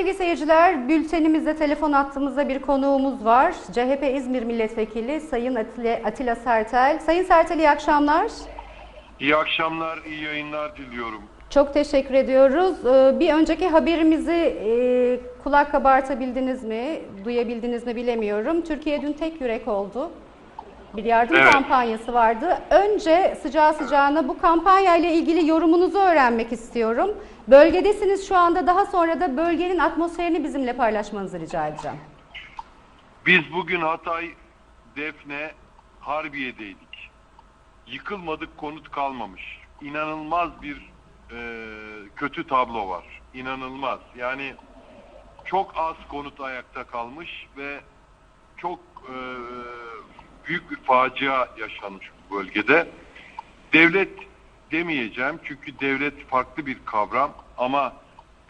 Sevgili seyirciler, bültenimizde telefon attığımızda bir konuğumuz var. CHP İzmir Milletvekili Sayın Atilla, Atilla Sertel. Sayın Sertel iyi akşamlar. İyi akşamlar, iyi yayınlar diliyorum. Çok teşekkür ediyoruz. Ee, Bir önceki haberimizi e, kulak kabartabildiniz mi, duyabildiniz mi bilemiyorum. Türkiye dün tek yürek oldu. Bir yardım Evet. kampanyası vardı. Önce sıcağı sıcağına bu kampanya ile ilgili yorumunuzu öğrenmek istiyorum. Bölgedesiniz şu anda daha sonra da bölgenin atmosferini bizimle paylaşmanızı rica edeceğim. Biz bugün Hatay, Defne, Harbiye'deydik. Yıkılmadık konut kalmamış. İnanılmaz bir e, kötü tablo var. İnanılmaz. Yani çok az konut ayakta kalmış ve çok e, büyük bir facia yaşanmış bu bölgede. Devlet demeyeceğim çünkü devlet farklı bir kavram ama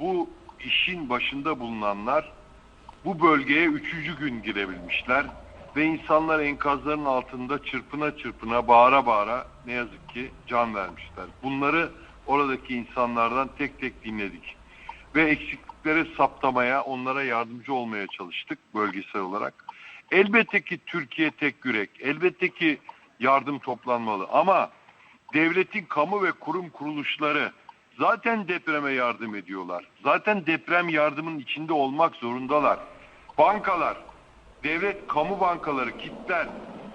bu işin başında bulunanlar bu bölgeye üçüncü gün girebilmişler ve insanlar enkazların altında çırpına çırpına bağıra bağıra ne yazık ki can vermişler. Bunları oradaki insanlardan tek tek dinledik ve eksiklikleri saptamaya, onlara yardımcı olmaya çalıştık bölgesel olarak. Elbette ki Türkiye tek yürek, elbette ki yardım toplanmalı ama devletin kamu ve kurum kuruluşları zaten depreme yardım ediyorlar. Zaten deprem yardımının içinde olmak zorundalar. Bankalar, devlet kamu bankaları, kitler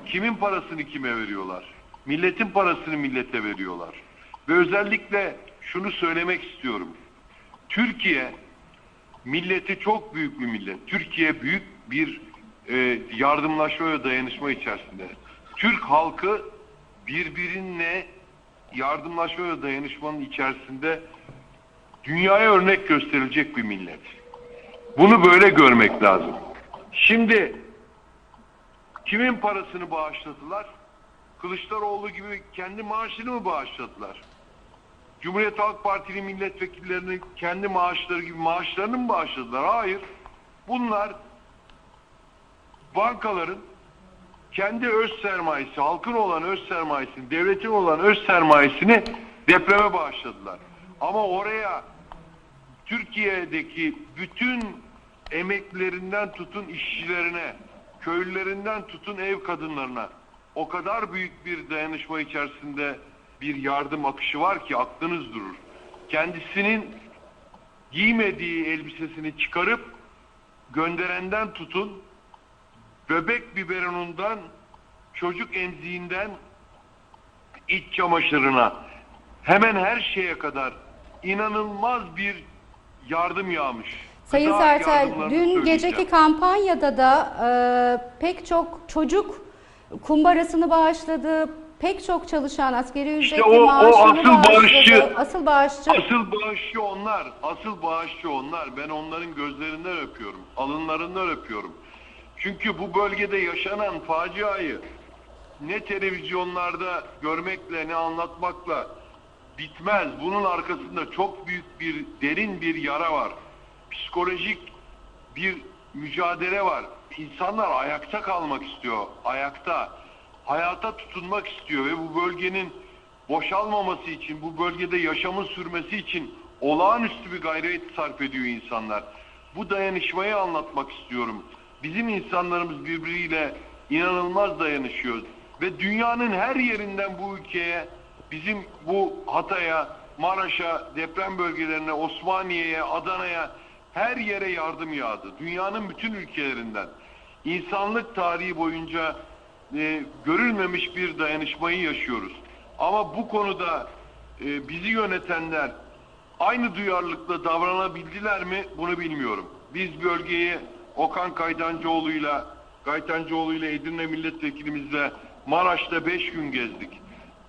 kimin parasını kime veriyorlar? Milletin parasını millete veriyorlar. Ve özellikle şunu söylemek istiyorum. Türkiye milleti çok büyük bir millet. Türkiye büyük bir e, yardımlaşma ve dayanışma içerisinde. Türk halkı birbirine yardımlaşma ve dayanışmanın içerisinde dünyaya örnek gösterilecek bir millet. Bunu böyle görmek lazım. Şimdi kimin parasını bağışladılar? Kılıçdaroğlu gibi kendi maaşını mı bağışladılar? Cumhuriyet Halk Partili milletvekillerinin kendi maaşları gibi maaşlarını mı bağışladılar? Hayır. Bunlar bankaların kendi öz sermayesi, halkın olan öz sermayesini, devletin olan öz sermayesini depreme bağışladılar. Ama oraya Türkiye'deki bütün emeklerinden tutun işçilerine, köylülerinden tutun ev kadınlarına o kadar büyük bir dayanışma içerisinde bir yardım akışı var ki aklınız durur. Kendisinin giymediği elbisesini çıkarıp gönderenden tutun bebek biberonundan çocuk emziğinden iç çamaşırına hemen her şeye kadar inanılmaz bir yardım yağmış. Sayın Gıda Sertel, dün geceki kampanyada da e, pek çok çocuk kumbarasını bağışladı. Pek çok çalışan askeri ücretli o- o maaşını asıl bağışladı. bağışçı. Asıl bağışçı. Asıl bağışçı onlar. Asıl bağışçı onlar. Ben onların gözlerinden öpüyorum. Alınlarından öpüyorum. Çünkü bu bölgede yaşanan faciayı ne televizyonlarda görmekle ne anlatmakla bitmez. Bunun arkasında çok büyük bir derin bir yara var. Psikolojik bir mücadele var. İnsanlar ayakta kalmak istiyor. Ayakta. Hayata tutunmak istiyor ve bu bölgenin boşalmaması için, bu bölgede yaşamın sürmesi için olağanüstü bir gayret sarf ediyor insanlar. Bu dayanışmayı anlatmak istiyorum. Bizim insanlarımız birbiriyle inanılmaz dayanışıyor ve dünyanın her yerinden bu ülkeye, bizim bu Hatay'a, Maraş'a, deprem bölgelerine, Osmaniye'ye, Adana'ya her yere yardım yağdı. Dünyanın bütün ülkelerinden. İnsanlık tarihi boyunca e, görülmemiş bir dayanışmayı yaşıyoruz. Ama bu konuda e, bizi yönetenler aynı duyarlılıkla davranabildiler mi bunu bilmiyorum. Biz bölgeyi Okan Kaytancıoğlu'yla Kaytancıoğlu'yla Edirne milletvekilimizle Maraş'ta 5 gün gezdik.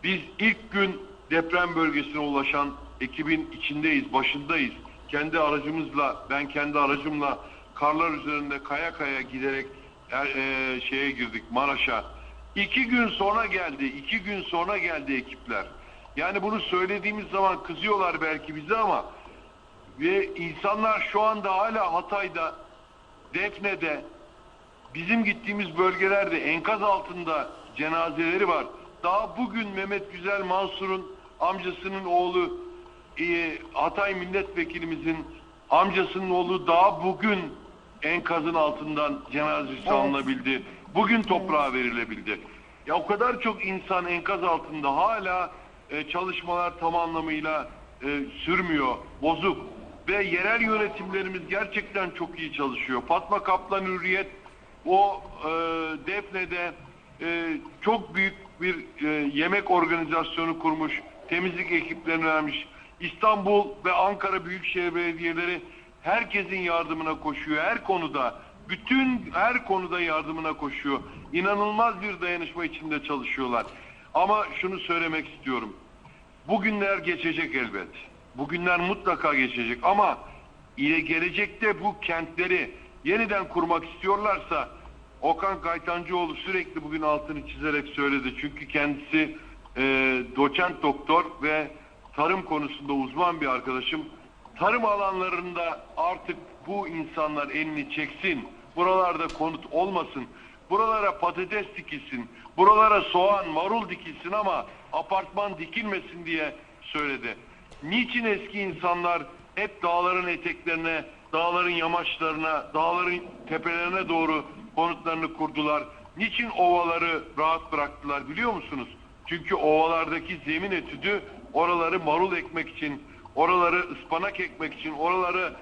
Biz ilk gün deprem bölgesine ulaşan ekibin içindeyiz, başındayız. Kendi aracımızla, ben kendi aracımla karlar üzerinde kaya kaya giderek er- e, şeye girdik Maraş'a. İki gün sonra geldi, iki gün sonra geldi ekipler. Yani bunu söylediğimiz zaman kızıyorlar belki bize ama ve insanlar şu anda hala Hatay'da, Defne'de, bizim gittiğimiz bölgelerde enkaz altında cenazeleri var. Daha bugün Mehmet Güzel Mansur'un amcasının oğlu e, Hatay milletvekilimizin Amcasının oğlu daha bugün enkazın altından cenazesi alınabildi. Bugün toprağa verilebildi. Ya o kadar çok insan enkaz altında hala e, çalışmalar tam anlamıyla e, sürmüyor, bozuk. Ve yerel yönetimlerimiz gerçekten çok iyi çalışıyor. Fatma Kaplan Hürriyet o e, Defne'de e, çok büyük bir e, yemek organizasyonu kurmuş, temizlik ekiplerini vermiş. İstanbul ve Ankara Büyükşehir Belediyeleri herkesin yardımına koşuyor. Her konuda, bütün her konuda yardımına koşuyor. İnanılmaz bir dayanışma içinde çalışıyorlar. Ama şunu söylemek istiyorum. Bugünler geçecek elbet. Bugünler mutlaka geçecek ama ile gelecekte bu kentleri yeniden kurmak istiyorlarsa Okan Kaytancıoğlu sürekli bugün altını çizerek söyledi. Çünkü kendisi e, doçent doktor ve tarım konusunda uzman bir arkadaşım. Tarım alanlarında artık bu insanlar elini çeksin. Buralarda konut olmasın. Buralara patates dikilsin. Buralara soğan, marul dikilsin ama apartman dikilmesin diye söyledi. Niçin eski insanlar hep dağların eteklerine, dağların yamaçlarına, dağların tepelerine doğru konutlarını kurdular? Niçin ovaları rahat bıraktılar biliyor musunuz? Çünkü ovalardaki zemin etüdü oraları marul ekmek için, oraları ıspanak ekmek için, oraları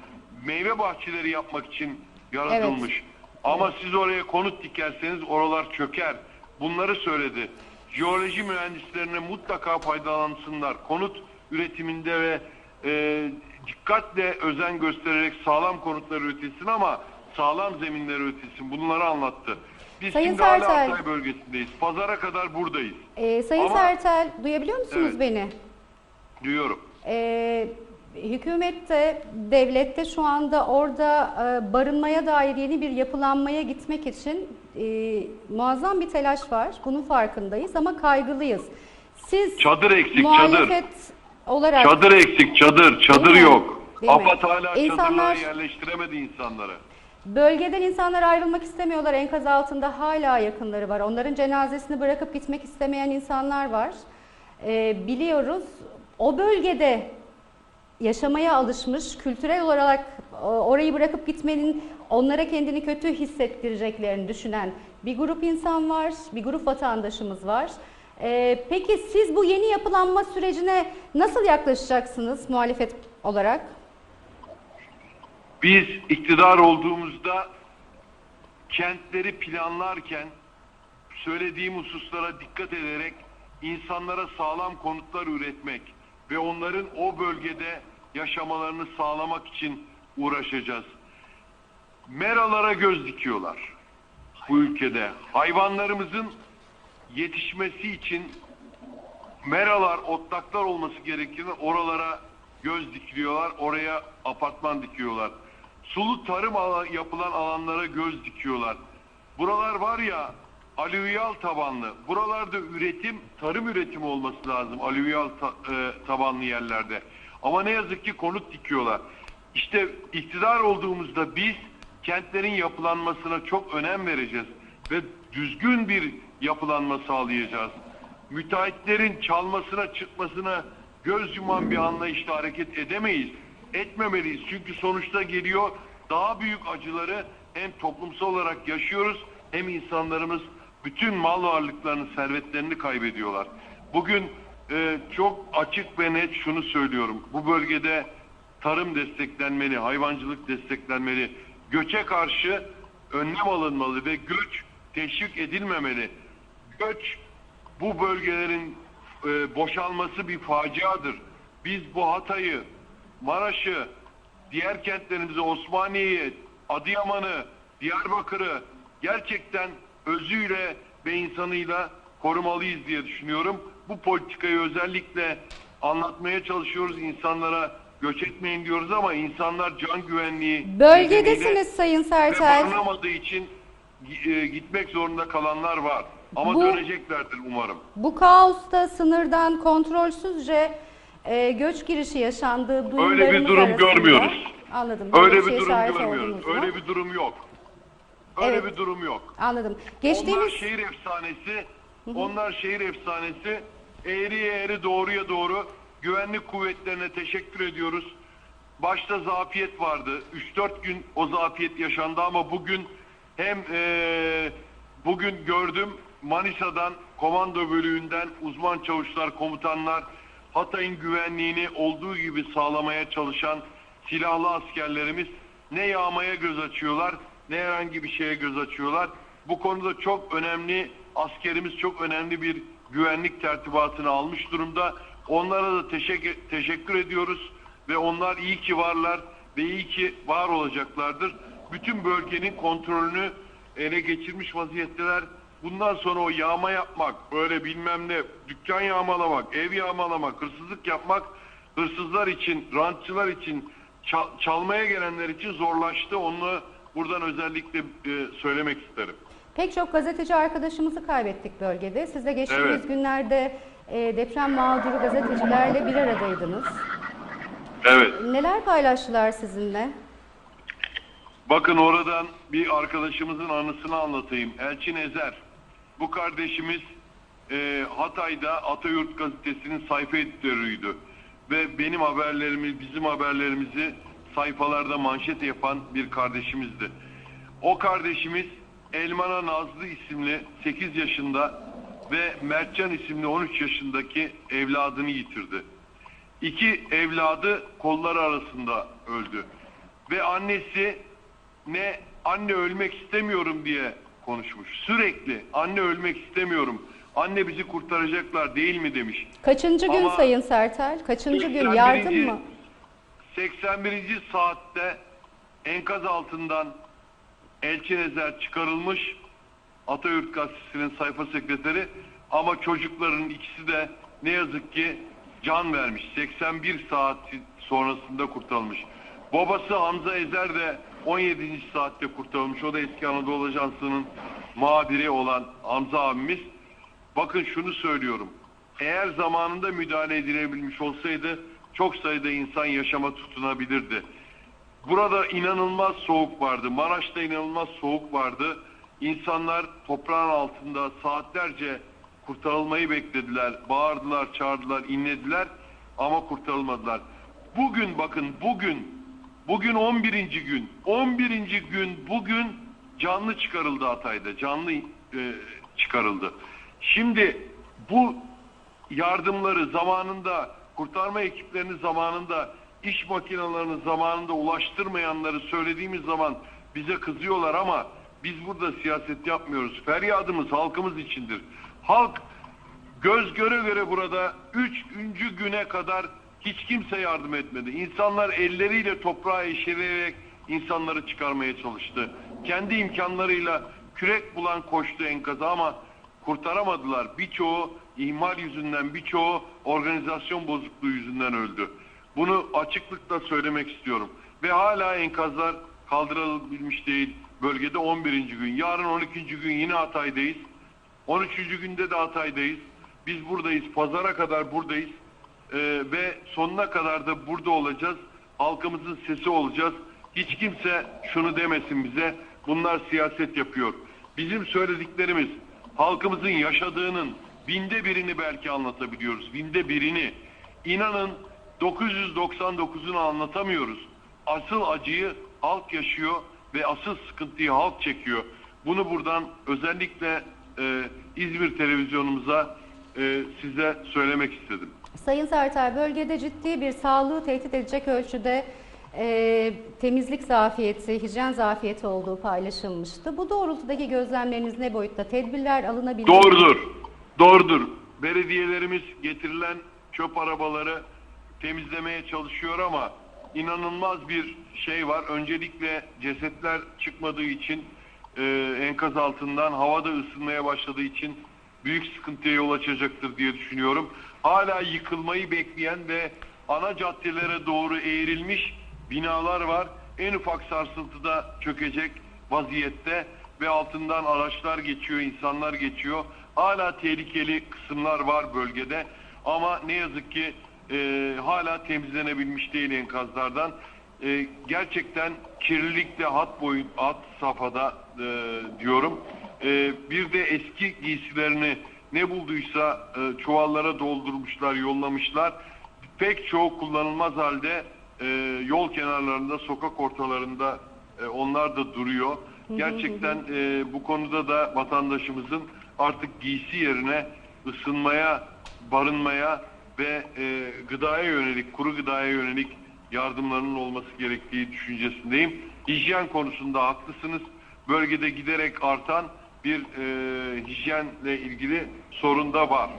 meyve bahçeleri yapmak için yaratılmış. Ama siz oraya konut dikerseniz oralar çöker. Bunları söyledi. Jeoloji mühendislerine mutlaka faydalansınlar. Konut üretiminde ve e, dikkatle özen göstererek sağlam konutlar üretilsin ama sağlam zeminler üretilsin. Bunları anlattı. Biz Sayın şimdi hala Sertel. Hatay bölgesindeyiz. Pazara kadar buradayız. Ee, Sayın Ama- Sertel duyabiliyor musunuz Evet. beni? Diyorum. Ee, hükümette, devlette şu anda orada e, barınmaya dair yeni bir yapılanmaya gitmek için e, muazzam bir telaş var. Bunun farkındayız ama kaygılıyız. Siz Çadır eksik, muhalefet olarak Çadır eksik, çadır, çadır Değil mi? yok. Değil mi? AFAD hala İnsanlar- çadırlara yerleştiremedi insanları. Bölgeden insanlar ayrılmak istemiyorlar. Enkaz altında hala yakınları var. Onların cenazesini bırakıp gitmek istemeyen insanlar var. Ee, biliyoruz o bölgede yaşamaya alışmış, kültürel olarak e, orayı bırakıp gitmenin onlara kendini kötü hissettireceklerini düşünen bir grup insan var, bir grup vatandaşımız var. Ee, peki siz bu yeni yapılanma sürecine nasıl yaklaşacaksınız muhalefet olarak? Biz iktidar olduğumuzda kentleri planlarken söylediğim hususlara dikkat ederek insanlara sağlam konutlar üretmek ve onların o bölgede yaşamalarını sağlamak için uğraşacağız. Meralara göz dikiyorlar bu ülkede. Hayvanlarımızın yetişmesi için meralar, otlaklar olması gerekirken oralara göz dikiliyorlar, oraya apartman dikiyorlar. Sulu tarım yapılan alanlara göz dikiyorlar. Buralar var ya alüvyal tabanlı. Buralarda üretim, tarım üretimi olması lazım alüvyal ta- e, tabanlı yerlerde. Ama ne yazık ki konut dikiyorlar. İşte iktidar olduğumuzda biz kentlerin yapılanmasına çok önem vereceğiz ve düzgün bir yapılanma sağlayacağız müteahhitlerin çalmasına çıkmasına göz yuman bir anlayışla hareket edemeyiz. Etmemeliyiz. Çünkü sonuçta geliyor daha büyük acıları hem toplumsal olarak yaşıyoruz hem insanlarımız bütün mal varlıklarını, servetlerini kaybediyorlar. Bugün e, çok açık ve net şunu söylüyorum. Bu bölgede tarım desteklenmeli, hayvancılık desteklenmeli. Göçe karşı önlem alınmalı ve göç teşvik edilmemeli. Göç bu bölgelerin e, boşalması bir faciadır. Biz bu Hatay'ı, Maraş'ı, diğer kentlerimizi, Osmaniye'yi, Adıyaman'ı, Diyarbakır'ı gerçekten özüyle ve insanıyla korumalıyız diye düşünüyorum. Bu politikayı özellikle anlatmaya çalışıyoruz insanlara göç etmeyin diyoruz ama insanlar can güvenliği Bölgedesiniz Sayın Sertel. barınamadığı için e, gitmek zorunda kalanlar var. Ama Bu- döneceklerdir umarım. Bu kaosta sınırdan kontrolsüzce e, göç girişi yaşandığı duyumlarımız Öyle bir durum arasında- görmüyoruz. Anladım. Böyle Öyle bir durum görmüyoruz. mu? Öyle bir durum yok. Öyle Evet. bir durum yok. Anladım. Onlar Geçtiğimiz şehir efsanesi. Onlar şehir efsanesi. Eğriye eğri doğruya doğru güvenlik kuvvetlerine teşekkür ediyoruz. başta zafiyet vardı. 3-4 gün o zafiyet yaşandı ama bugün hem eee, bugün gördüm Manisa'dan komando bölüğünden uzman çavuşlar, komutanlar Hatay'ın güvenliğini olduğu gibi sağlamaya çalışan silahlı askerlerimiz ne yağmaya göz açıyorlar ne herhangi bir şeye göz açıyorlar. Bu konuda çok önemli askerimiz çok önemli bir güvenlik tertibatını almış durumda. Onlara da teşekkür, teşekkür ediyoruz ve onlar iyi ki varlar ve iyi ki var olacaklardır. Bütün bölgenin kontrolünü ele geçirmiş vaziyetteler. Bundan sonra o yağma yapmak, böyle bilmem ne, dükkan yağmalamak, ev yağmalamak, hırsızlık yapmak hırsızlar için, rantçılar için, çal- çalmaya gelenler için zorlaştı. Onu buradan özellikle e, söylemek isterim. Pek çok gazeteci arkadaşımızı kaybettik bölgede. Siz de geçtiğimiz Evet. günlerde e, deprem mağduru gazetecilerle bir aradaydınız. Evet. Neler paylaştılar sizinle? Bakın oradan bir arkadaşımızın anısını anlatayım. Elçin Ezer. Bu kardeşimiz e, Hatay'da Atayurt gazetesinin sayfa editörüydü. Ve benim haberlerimi, bizim haberlerimizi sayfalarda manşet yapan bir kardeşimizdi. O kardeşimiz Elmana Nazlı isimli 8 yaşında ve Mertcan isimli 13 yaşındaki evladını yitirdi. İki evladı kolları arasında öldü. Ve annesi ne anne ölmek istemiyorum diye konuşmuş. Sürekli anne ölmek istemiyorum. Anne bizi kurtaracaklar değil mi demiş. Kaçıncı gün Ama Sayın Sertel? Kaçıncı gün? 81. Yardım mı? 81. saatte enkaz altından Elçin Ezer çıkarılmış. Atayurt Gazetesi'nin sayfa sekreteri ama çocukların ikisi de ne yazık ki can vermiş. 81 saat sonrasında kurtarılmış. Babası Hamza Ezer de 17. saatte kurtarılmış. O da eski Anadolu Ajansı'nın muhabiri olan Hamza abimiz. Bakın şunu söylüyorum. Eğer zamanında müdahale edilebilmiş olsaydı çok sayıda insan yaşama tutunabilirdi. Burada inanılmaz soğuk vardı. Maraş'ta inanılmaz soğuk vardı. İnsanlar toprağın altında saatlerce kurtarılmayı beklediler. Bağırdılar, çağırdılar, inlediler ama kurtarılmadılar. Bugün bakın bugün bugün 11. gün. 11. gün bugün canlı çıkarıldı Hatay'da. Canlı e, çıkarıldı. Şimdi bu yardımları zamanında, kurtarma ekiplerini zamanında, iş makinelerini zamanında ulaştırmayanları söylediğimiz zaman bize kızıyorlar ama biz burada siyaset yapmıyoruz. Feryadımız halkımız içindir. Halk göz göre göre burada üçüncü güne kadar hiç kimse yardım etmedi. İnsanlar elleriyle toprağa eşeleyerek insanları çıkarmaya çalıştı. Kendi imkanlarıyla kürek bulan koştu enkaza ama kurtaramadılar. Birçoğu ihmal yüzünden, birçoğu organizasyon bozukluğu yüzünden öldü. Bunu açıklıkla söylemek istiyorum. Ve hala enkazlar kaldırılabilmiş değil. Bölgede 11. gün. Yarın 12. gün yine Hatay'dayız. 13. günde de Hatay'dayız. Biz buradayız. Pazara kadar buradayız. Ee, ve sonuna kadar da burada olacağız. Halkımızın sesi olacağız. Hiç kimse şunu demesin bize. Bunlar siyaset yapıyor. Bizim söylediklerimiz halkımızın yaşadığının binde birini belki anlatabiliyoruz. Binde birini. İnanın 999'unu anlatamıyoruz. Asıl acıyı halk yaşıyor ve asıl sıkıntıyı halk çekiyor. Bunu buradan özellikle e, İzmir televizyonumuza e, size söylemek istedim. Sayın Sertel, bölgede ciddi bir sağlığı tehdit edecek ölçüde e, temizlik zafiyeti, hijyen zafiyeti olduğu paylaşılmıştı. Bu doğrultudaki gözlemleriniz ne boyutta? Tedbirler alınabilir? Doğrudur. Doğrudur. Belediyelerimiz getirilen çöp arabaları temizlemeye çalışıyor ama inanılmaz bir şey var. Öncelikle cesetler çıkmadığı için e, enkaz altından havada ısınmaya başladığı için büyük sıkıntıya yol açacaktır diye düşünüyorum. Hala yıkılmayı bekleyen ve ana caddelere doğru eğrilmiş binalar var. En ufak sarsıntıda çökecek vaziyette ve altından araçlar geçiyor, insanlar geçiyor. Hala tehlikeli kısımlar var bölgede ama ne yazık ki e, hala temizlenebilmiş değil enkazlardan. E, gerçekten kirlilik de hat boyun, hat safhada e, diyorum. E, bir de eski giysilerini ne bulduysa e, çuvallara doldurmuşlar, yollamışlar. Pek çoğu kullanılmaz halde e, yol kenarlarında, sokak ortalarında e, onlar da duruyor. Gerçekten e, bu konuda da vatandaşımızın artık giysi yerine ısınmaya, barınmaya ve e, gıdaya yönelik, kuru gıdaya yönelik yardımlarının olması gerektiği düşüncesindeyim. Hijyen konusunda haklısınız. Bölgede giderek artan bir e, hijyenle ilgili sorun da var.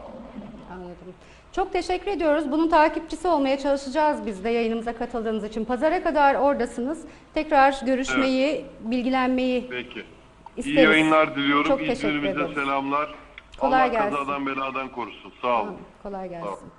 Anladım. Çok teşekkür ediyoruz. Bunun takipçisi olmaya çalışacağız biz de yayınımıza katıldığınız için. Pazara kadar oradasınız. Tekrar görüşmeyi, bilgilenmeyi Peki. İsteriz. İyi yayınlar diliyorum. Çok teşekkür İzmir'imize selamlar. Kolay Allah gelsin. kazadan beladan korusun. Sağ olun. Kolay gelsin. Sağ olun.